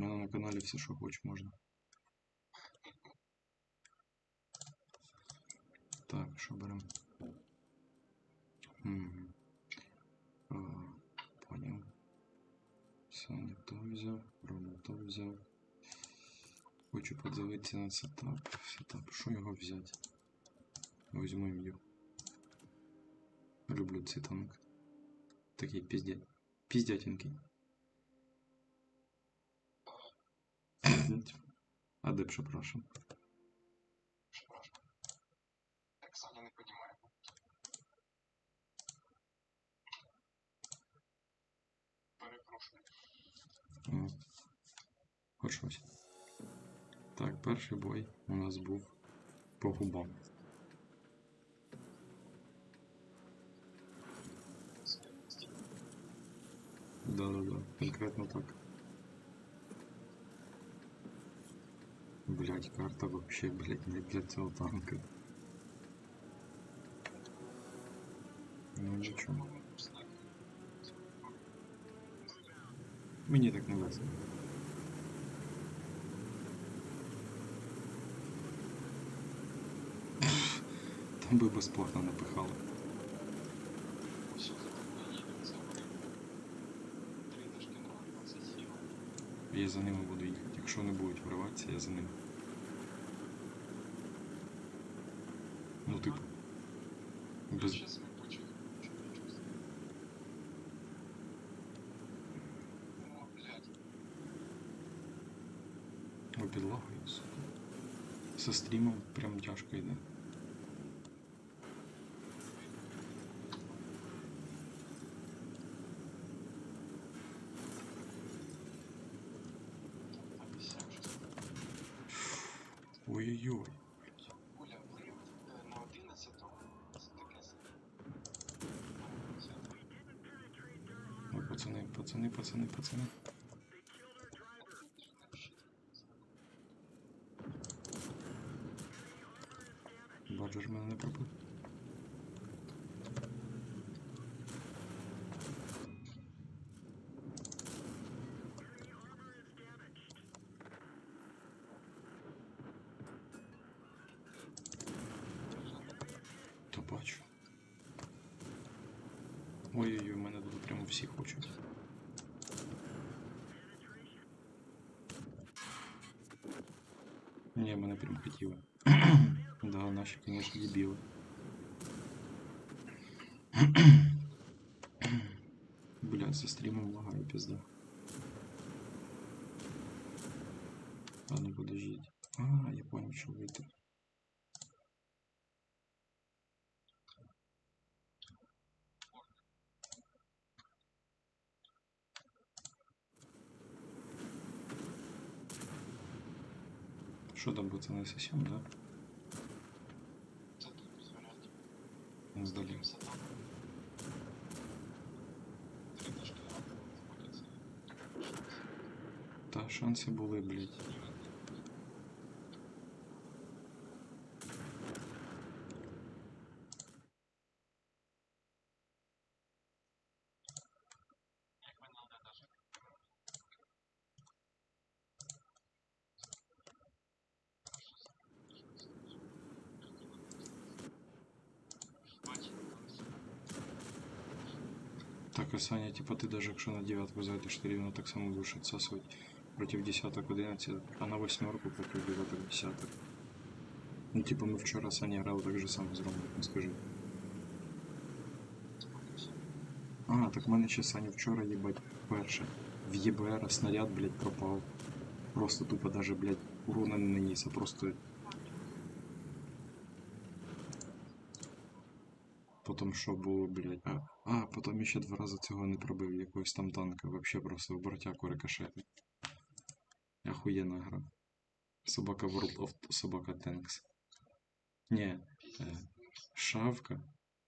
мене на каналі все, що хоч можна. Так, що беремо? Мгм. А, Поняв. Саня то взяв, Рома то взяв. Хочу подивитися на сетап. Сетап. Що його взяти? Візьму ім'ю. Люблю цей танк. Такий піздя... піздятінький. А де б що прошу? Так Саня не понимает. Перепрошую. О, Хоч щось. Так, перший бой у нас був по губам. Да-да-да, конкретно так. Блять, карта вообще, блять, не для цього танка. Ну нічого. Мені так не весело. Там би безплатно напихали. Я за ними буду їхати. Якщо не будуть вриватися, я за ними. Ну, типу. Без... О, підлагою, сука. Со стрімом прям тяжко йде. Ой, пацани, пацани, пацани, пацани. Ой-ой-ой, мене тут прямо всі хочуть. Ні, мене прям хотіли. да, наші, конечно, дебіли. Бля, со стримом лагаю, пизда. Ладно, подождите. А, я понял, что выйти. Что там, пацаны, совсем, да? варіантів. Сдали. Та шанси були, блядь. Так, а Саня, типа ты даже якщо на девятку зайдеш, ти рівно так само будеш відсасувати против десяток 11, а на восьмерку проти девяток десяток. Ну, типа ми вчора Саня грали так же само з Ромою, ну скажи. А, так в мене ще Саня вчора, їбать, перше. В ЄБР снаряд, блядь, пропав. Просто тупо даже, блядь, урона не наніс, а просто. Потім що було, блядь. А, а потім ще два рази цього не пробив, якогось там танка. Вообще просто в бортяку рикошетний. Охуєнна гра. Собака World of Собака Tanks. Не, Шавка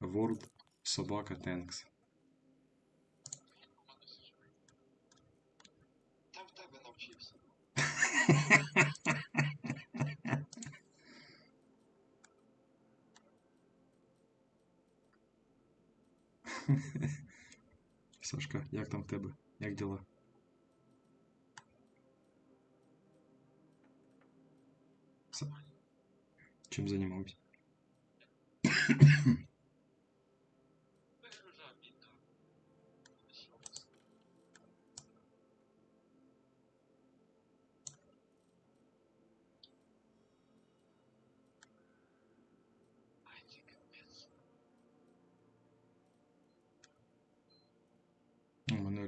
World Собака Tanks. Та в тебе навчився. Сашка, як там в тебе? Як діла? Все. Чим займався?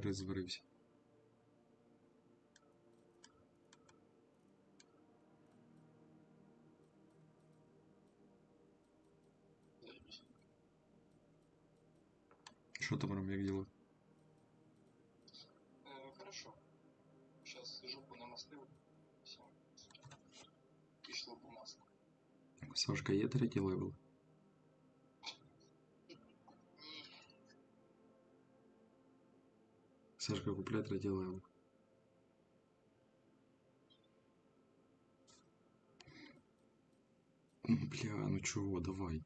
У мене розварився. Заебись. Що там робив, як діло? Э, хорошо. Сейчас жопу намастил. Все. Пришло по маслу. Сашка, є третій левел? Сашка, третій левел. Ну, Бля, ну чого, давай.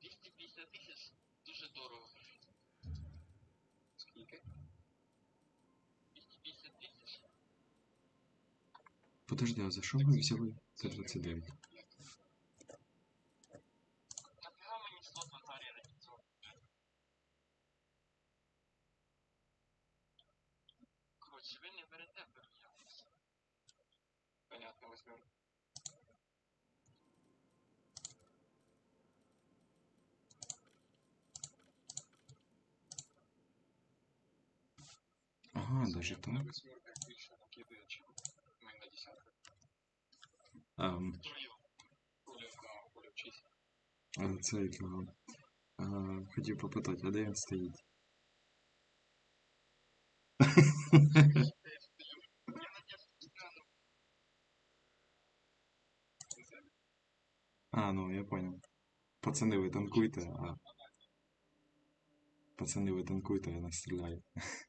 250 тисяч дуже дорого. Скільки? 250 тисяч? Подожди, а за що ми взяли Т-29? накидає, чим ми на десятках. Ам, Трою. Коля, а, Коля вчись. а це якого? А, хотів попитати, а де він стоїть? Пацани, ви танкуйте, а. Пацани, ви танкуйте, я настріляю.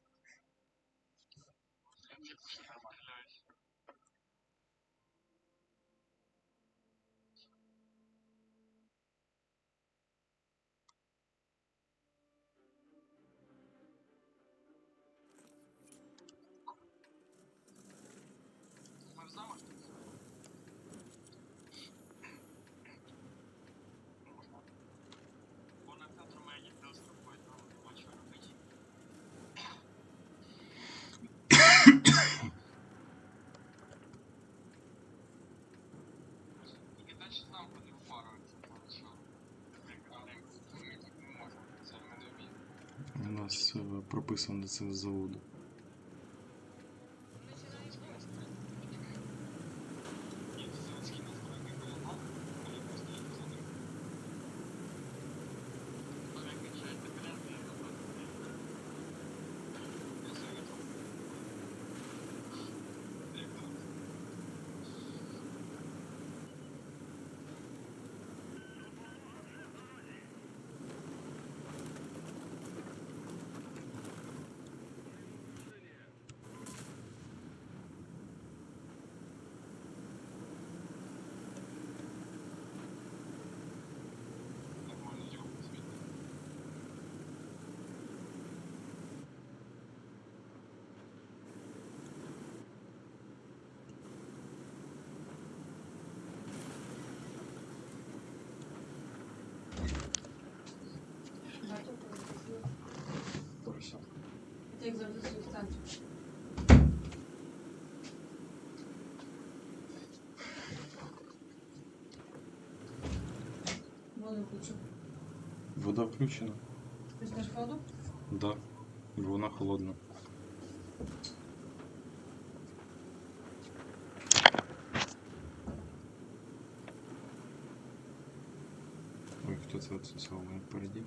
е, прописано це з Як завжди свій в центрі. Воду включу. Вода включена? Пустиш воду? Да. Бо вона холодна. Ой, хто це отсосав мене впереді?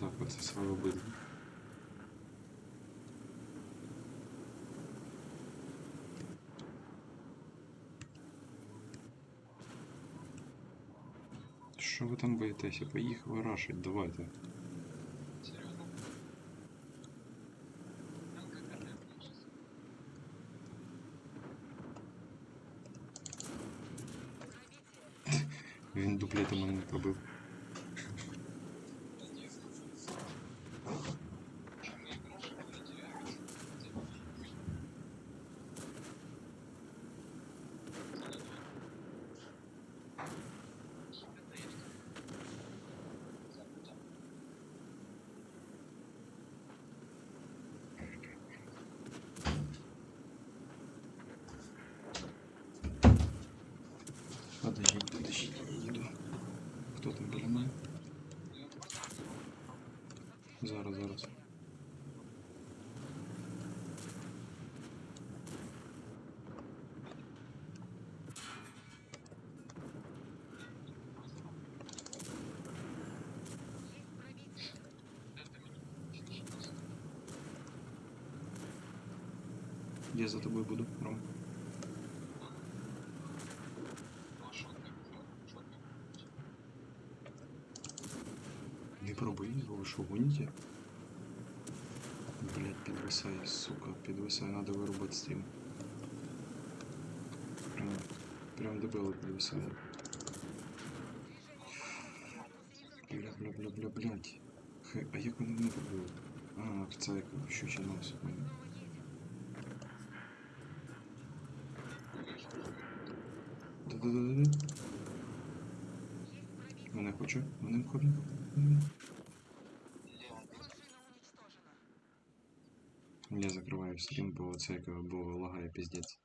Так, отсосав обидва. Що ви там боїтеся? Поїхали рашить, давайте. Серьезно? Там как это сейчас? Він дуплетом мене не пробив. Зараз, зараз. Я за тобою буду, Ром. А що ти? Що ти? Не пробуй, вы что, гоните? Блять, подвисай, сука, подвисай, надо вырубать стрим. Прям, дебело подвисай. Бля, бля, бля, бля, блять. Хе, а як вони не побили? А, як щучий нос. понял. Да-да-да-да. Мене хоче, мене хоче. Я закриваю стрім, бо це як бо лагає піздець.